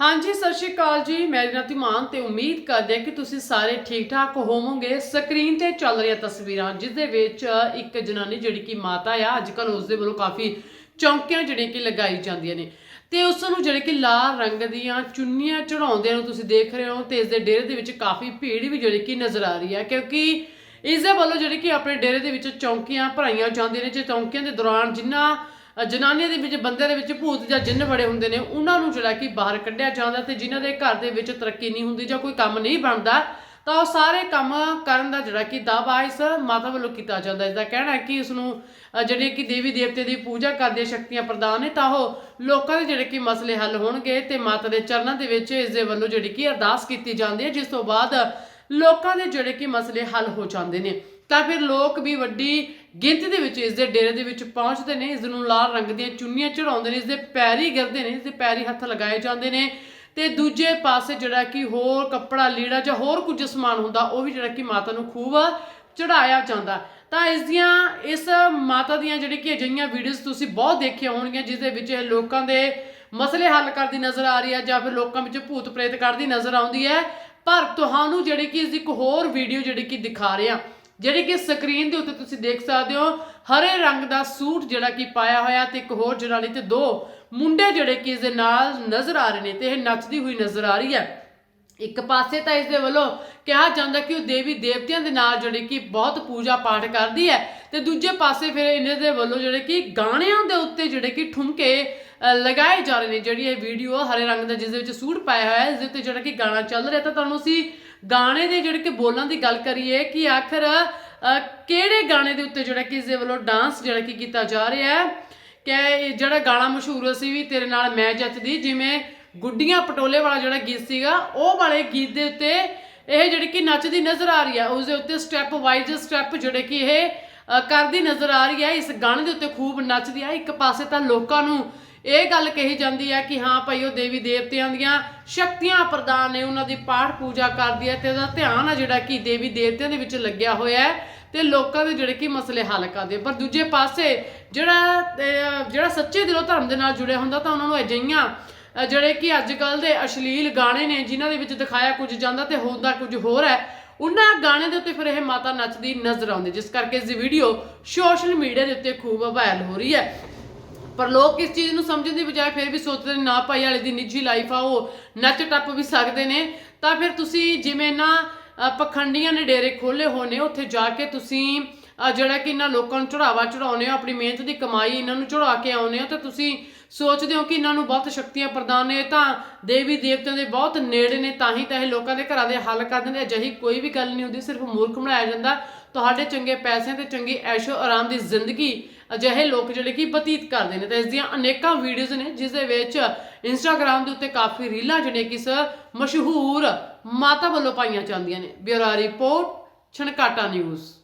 ਹਾਂਜੀ, ਸਤਿ ਸ਼੍ਰੀ ਅਕਾਲ ਜੀ। ਮੈਂ ਰਿਨਾ ਧੀਮਾਨ ਤੇ ਉਮੀਦ ਕਰਦੇ ਹਾਂ ਕਿ ਤੁਸੀਂ ਸਾਰੇ ਠੀਕ ਠਾਕ ਹੋਵੋਗੇ। ਸਕਰੀਨ ਤੇ ਚੱਲ ਰਹੀਆਂ ਤਸਵੀਰਾਂ ਜਿਸ ਦੇ ਵਿੱਚ ਇੱਕ ਜਨਾਨੀ ਜਿਹੜੀ ਕਿ ਮਾਤਾ ਆ ਅੱਜ ਕੱਲ ਉਸ ਦੇ ਵੱਲੋਂ ਕਾਫੀ ਚੌਂਕੀਆਂ ਜਿਹੜੀਆਂ ਕਿ ਲਗਾਈ ਜਾਂਦੀਆਂ ਨੇ। ਤੇ ਉਸ ਨੂੰ ਜਿਹੜੇ ਕਿ ਲਾਲ ਰੰਗ ਦੀਆਂ ਚੁੰਨੀਆਂ ਚੜਾਉਂਦਿਆਂ ਨੂੰ ਤੁਸੀਂ ਦੇਖ ਰਹੇ ਹੋ ਤੇ ਇਸ ਦੇ ਡੇਰੇ ਦੇ ਵਿੱਚ ਕਾਫੀ ਭੀੜ ਵੀ ਜਿਹੜੀ ਕਿ ਨਜ਼ਰ ਆ ਰਹੀ ਹੈ, ਕਿਉਂਕਿ ਇਸ ਦੇ ਵੱਲੋਂ ਜਿਹੜੀ ਕਿ ਆਪਣੇ ਡੇਰੇ ਦੇ ਵਿੱਚ ਚੌਂਕੀਆਂ ਭਰਾਈਆਂ ਜਾਂਦੀਆਂ ਨੇ। ਜੇ ਚੌਂਕੀਆਂ ਦੇ ਦੌਰਾਨ ਜਿੰਨਾ ਜਨਾਨੀਆਂ ਦੇ ਵਿੱਚ ਬੰਦਿਆਂ ਦੇ ਵਿੱਚ ਭੂਤ ਜਾਂ ਜਿੰਨ ਬੜੇ ਹੁੰਦੇ ਨੇ ਉਹਨਾਂ ਨੂੰ ਜਿਹੜਾ ਕਿ ਬਾਹਰ ਕੱਢਿਆ ਜਾਂਦਾ ਤੇ ਜਿਨ੍ਹਾਂ ਦੇ ਘਰ ਦੇ ਵਿੱਚ ਤਰੱਕੀ ਨਹੀਂ ਹੁੰਦੀ ਜਾਂ ਕੋਈ ਕੰਮ ਨਹੀਂ ਬਣਦਾ ਤਾਂ ਉਹ ਸਾਰੇ ਕੰਮ ਕਰਨ ਦਾ ਜਿਹੜਾ ਕਿ ਦਾਅਵਾ ਇਸ ਮਾਤਾ ਵੱਲੋਂ ਕੀਤਾ ਜਾਂਦਾ ਇਸ ਦਾ ਕਹਿਣਾ ਹੈ ਕਿ ਇਸ ਨੂੰ ਅ, ਜਿਹੜੇ ਕਿ ਦੇਵੀ ਦੇਵਤੇ ਦੀ ਪੂਜਾ ਕਰਦੇ ਸ਼ਕਤੀਆਂ ਪ੍ਰਦਾਨ ਨੇ ਤਾਂ ਉਹ ਲੋਕਾਂ ਦੇ ਜਿਹੜੇ ਕਿ ਮਸਲੇ ਹੱਲ ਹੋਣਗੇ ਤੇ ਮਾਤਾ ਦੇ ਚਰਨਾਂ ਦੇ ਵਿੱਚ ਇਸ ਦੇ ਵੱਲੋਂ ਜਿਹੜੀ ਕਿ ਅਰਦਾਸ ਕੀਤੀ ਜਾਂਦੀ ਹੈ ਜਿਸ ਤੋਂ ਬਾਅਦ ਲੋਕਾਂ ਦੇ ਜਿਹੜੇ ਕਿ ਮਸਲੇ ਹੱਲ ਹੋ ਜਾਂਦੇ ਨੇ। ਤਾਂ ਫਿਰ ਲੋਕ ਵੀ ਵੱਡੀ ਗਿਣਤੀ ਦੇ ਵਿੱਚ ਇਸ ਦੇ ਡੇਰੇ ਦੇ ਵਿੱਚ ਪਹੁੰਚਦੇ ਨੇ ਇਸ ਨੂੰ ਲਾਲ ਰੰਗ ਦੀਆਂ ਚੁੰਨੀਆਂ ਚੜਾਉਂਦੇ ਨੇ ਇਸ ਦੇ ਪੈਰੀ ਗਿਰਦੇ ਨੇ ਇਸ ਦੇ ਪੈਰੀ ਹੱਥ ਲਗਾਏ ਜਾਂਦੇ ਨੇ। ਤੇ ਦੂਜੇ ਪਾਸੇ ਜਿਹੜਾ ਕਿ ਹੋਰ ਕੱਪੜਾ, ਲੀੜਾ ਜਾਂ ਹੋਰ ਕੁਝ ਸਮਾਨ ਹੁੰਦਾ, ਉਹ ਵੀ ਜਿਹੜਾ ਕਿ ਮਾਤਾ ਨੂੰ ਖੂਬ ਚੜਾਇਆ ਜਾਂਦਾ। ਤਾਂ ਇਸ ਦੀਆਂ ਇਸ ਮਾਤਾ ਦੀਆਂ ਜਿਹੜੀ ਕਿ ਅਜਿਹੀਆਂ ਵੀਡੀਓਜ਼ ਤੁਸੀਂ ਬਹੁਤ ਦੇਖੀਆਂ ਹੋਣਗੀਆਂ, ਜਿਸ ਦੇ ਵਿੱਚ ਇਹ ਲੋਕਾਂ ਦੇ ਮਸਲੇ ਹੱਲ ਕਰਦੀ ਨਜ਼ਰ ਆ ਰਹੀ ਹੈ ਜਾਂ ਫਿਰ ਲੋਕਾਂ ਵਿੱਚ ਭੂਤ ਪ੍ਰੇਤ ਕਰਦੀ ਨਜ਼ਰ ਆਉਂਦੀ ਹੈ। ਪਰ ਤੁਹਾਨੂੰ ਜਿਹੜੀ ਕਿ ਇਸ ਦੀ ਇੱਕ ਹੋਰ ਵੀਡੀਓ ਜਿਹੜੀ ਕਿ ਦਿਖਾ ਰਹੇ ਆ ਜਿਹੜੇ ਕਿ ਸਕਰੀਨ ਦੇ ਉੱਤੇ ਤੁਸੀਂ ਦੇਖ ਸਕਦੇ ਹੋ, ਹਰੇ ਰੰਗ ਦਾ ਸੂਟ ਜਿਹੜਾ ਕਿ ਪਾਇਆ ਹੋਇਆ ਤੇ ਇੱਕ ਹੋਰ ਜਨਾਨੀ ਤੇ ਦੋ ਮੁੰਡੇ ਜਿਹੜੇ ਕਿ ਇਸ ਦੇ ਨਾਲ ਨਜ਼ਰ ਆ ਰਹੇ ਨੇ ਤੇ ਇਹ ਨੱਚਦੀ ਹੋਈ ਨਜ਼ਰ ਆ ਰਹੀ ਹੈ। ਇੱਕ ਪਾਸੇ ਤਾਂ ਇਸ ਦੇ ਵੱਲੋਂ ਕਿਹਾ ਜਾਂਦਾ ਕਿ ਉਹ ਦੇਵੀ ਦੇਵਤਿਆਂ ਦੇ ਨਾਲ ਜਿਹੜੀ ਕਿ ਬਹੁਤ ਪੂਜਾ ਪਾਠ ਕਰਦੀ ਹੈ ਤੇ ਦੂਜੇ ਪਾਸੇ ਫਿਰ ਇਹਨਾਂ ਦੇ ਵੱਲੋਂ ਜਿਹੜੇ ਕਿ ਗਾਣਿਆਂ ਦੇ ਉੱਤੇ ਜਿਹੜੇ ਕਿ ਠੁਮਕੇ ਲਗਾਏ ਜਾ ਰਹੇ ਨੇ। ਜਿਹੜੀ ਇਹ ਵੀਡੀਓ ਹਰੇ ਰੰਗ ਦਾ ਜਿਸ ਦੇ ਵਿੱਚ ਸੂਟ ਪਾਇਆ ਹੋਇਆ ਹੈ, ਇਸ ਦੇ ਉੱਤੇ ਜਿਹੜਾ ਕਿ ਗਾਣਾ ਚੱਲ ਰਿਹਾ ਤਾਂ ਤੁਹਾਨੂੰ ਅਸੀਂ ਗਾਣੇ ਦੇ ਜਿਹੜੇ ਕਿ ਬੋਲਾਂ ਦੀ ਗੱਲ ਕਰੀਏ ਕਿ ਆਖਰ ਕਿਹੜੇ ਗਾਣੇ ਦੇ ਉੱਤੇ ਜਿਹੜਾ ਕਿ ਇਸ ਦੇ ਵੱਲੋਂ ਡਾਂਸ ਜਿਹੜਾ ਕਿ ਕੀਤਾ ਜਾ ਰਿਹਾ ਹੈ? ਕਿ ਜਿਹੜਾ ਗਾਣਾ ਮਸ਼ਹੂਰ ਸੀ ਵੀ ਤੇਰੇ ਨਾਲ ਮੈਂ ਜੱਚਦੀ, ਜਿਵੇਂ ਗੁੱਡੀਆਂ ਪਟੋਲੇ ਵਾਲਾ ਜਿਹੜਾ ਗੀਤ ਸੀਗਾ, ਉਹ ਵਾਲੇ ਗੀਤ ਦੇ ਉੱਤੇ ਇਹ ਜਿਹੜੀ ਕਿ ਨੱਚਦੀ ਨਜ਼ਰ ਆ ਰਹੀ ਹੈ। ਉਸ ਦੇ ਉੱਤੇ ਸਟੈਪ ਵਾਈਜ਼ ਸਟੈਪ ਜਿਹੜੇ ਕਿ ਇਹ ਕਰਦੀ ਨਜ਼ਰ ਆ ਰਹੀ ਹੈ। ਇਸ ਗਾਣੇ ਦੇ ਉੱਤੇ ਖੂਬ ਨੱਚਦੀ ਹੈ ਇੱਕ ਪਾਸੇ ਤਾਂ ਲੋਕਾਂ ਨੂੰ ਇਹ ਗੱਲ ਕਹੀ ਜਾਂਦੀ ਹੈ ਕਿ ਹਾਂ ਭਾਈ ਉਹ ਦੇਵੀ ਦੇਵਤਿਆਂ ਦੀਆਂ ਸ਼ਕਤੀਆਂ ਪ੍ਰਦਾਨ ਨੇ, ਉਹਨਾਂ ਦੀ ਪਾਠ ਪੂਜਾ ਕਰਦੀ ਹੈ ਤੇ ਉਹਦਾ ਧਿਆਨ ਆ ਜਿਹੜਾ ਕਿ ਦੇਵੀ ਦੇਵਤਿਆਂ ਦੇ ਵਿੱਚ ਲੱਗਿਆ ਹੋਇਆ ਹੈ ਤੇ ਲੋਕਾਂ ਦੇ ਜਿਹੜੇ ਕਿ ਮਸਲੇ ਹੱਲ ਕਰਦੇ ਪਰ ਦੂਜੇ ਪਾਸੇ ਜਿਹੜਾ ਜਿਹੜਾ ਸੱਚੇ ਦਿਲੋਂ ਧਰਮ ਦੇ ਨਾਲ ਜੁੜਿਆ ਹੁੰਦਾ ਤਾਂ ਉਹਨਾਂ ਨੂੰ ਅਜਿਹੀਆਂ ਜਿਹੜੇ ਕਿ ਅੱਜ ਕੱਲ ਦੇ ਅਸ਼ਲੀਲ ਗਾਣੇ ਨੇ ਜਿਨ੍ਹਾਂ ਦੇ ਵਿੱਚ ਦਿਖਾਇਆ ਕੁਝ ਜਾਂਦਾ ਤੇ ਹੁੰਦਾ ਕੁਝ ਹੋਰ ਹੈ, ਉਹਨਾਂ ਗਾਣੇ ਦੇ ਉੱਤੇ ਫਿਰ ਇਹ ਮਾਤਾ ਨੱਚਦੀ ਨਜ਼ਰ ਆਉਂਦੀ ਜਿਸ ਕਰਕੇ ਇਸ ਦੀ ਵੀਡੀਓ ਸੋਸ਼ਲ ਮੀਡੀਆ ਦੇ ਉੱਤੇ ਖੂਬ ਵਾਇਰਲ ਹੋ ਰਹੀ ਹੈ। ਪਰ ਲੋਕ ਇਸ ਚੀਜ਼ ਨੂੰ ਸਮਝਣ ਦੀ ਬਜਾਏ ਫਿਰ ਵੀ ਸੋਚਦੇ ਨੇ, ਨਾ ਭਾਈ ਵਾਲੇ ਦੀ ਨਿੱਜੀ ਲਾਈਫ ਆ ਉਹ ਨੱਚ ਟੱਪ ਵੀ ਸਕਦੇ ਨੇ। ਤਾਂ ਫਿਰ ਤੁਸੀਂ ਜਿਵੇਂ ਨਾ ਪਖੰਡੀਆਂ ਨੇ ਡੇਰੇ ਖੋਲੇ ਹੋਣੇ ਉੱਥੇ ਜਾ ਕੇ ਤੁਸੀਂ ਜਿਹੜਾ ਕਿ ਇਹਨਾਂ ਲੋਕਾਂ ਨੂੰ ਚੜਾਵਾ ਚੜਾਉਨੇ ਹੋ, ਆਪਣੀ ਮਿਹਨਤ ਦੀ ਕਮਾਈ ਇਹਨਾਂ ਨੂੰ ਚੜਾ ਕੇ ਆਉਨੇ ਹੋ, ਤੇ ਤੁਸੀਂ ਸੋਚਦੇ ਹੋ ਕਿ ਇਹਨਾਂ ਨੂੰ ਬਹੁਤ ਸ਼ਕਤੀਆਂ ਪ੍ਰਦਾਨ ਨੇ, ਤਾਂ ਦੇਵੀ ਦੇਵਤਿਆਂ ਦੇ ਬਹੁਤ ਨੇੜੇ ਨੇ, ਤਾਂ ਹੀ ਤਾਂ ਇਹ ਲੋਕਾਂ ਦੇ ਘਰਾਂ ਦੇ ਹੱਲ ਕਰਦੇ ਨੇ ਅਜਿਹੀ ਕੋਈ ਵੀ ਗੱਲ ਨਹੀਂ ਹੁੰਦੀ, ਸਿਰਫ ਮੂਰਖ ਬਣਾਇਆ ਜਾਂਦਾ। ਤੁਹਾਡੇ ਚੰਗੇ ਪੈਸਿਆਂ ਤੇ ਚੰਗੀ ਐਸ਼ੋ ਆਰਾਮ ਦੀ ਜ਼ਿੰਦਗੀ ਅਜਿਹੇ ਲੋਕ ਜਿਹੜੇ ਕਿ ਬਤੀਤ ਕਰਦੇ ਨੇ ਤੇ ਇਸ ਦੀਆਂ ਅਨੇਕਾਂ ਵੀਡੀਓਜ਼ ਨੇ, ਜਿਸ ਦੇ ਵਿੱਚ ਇੰਸਟਾਗ੍ਰam ਦੇ ਉੱਤੇ ਕਾਫੀ ਰੀਲਾਂ ਜਿਹੜੀਆਂ ਕਿ ਇਸ ਮਸ਼ਹੂਰ ਮਾਤਾ ਵੱਲੋਂ ਪਾਈਆਂ ਜਾਂਦੀਆਂ ਨੇ। Bureau report, Chhankata news.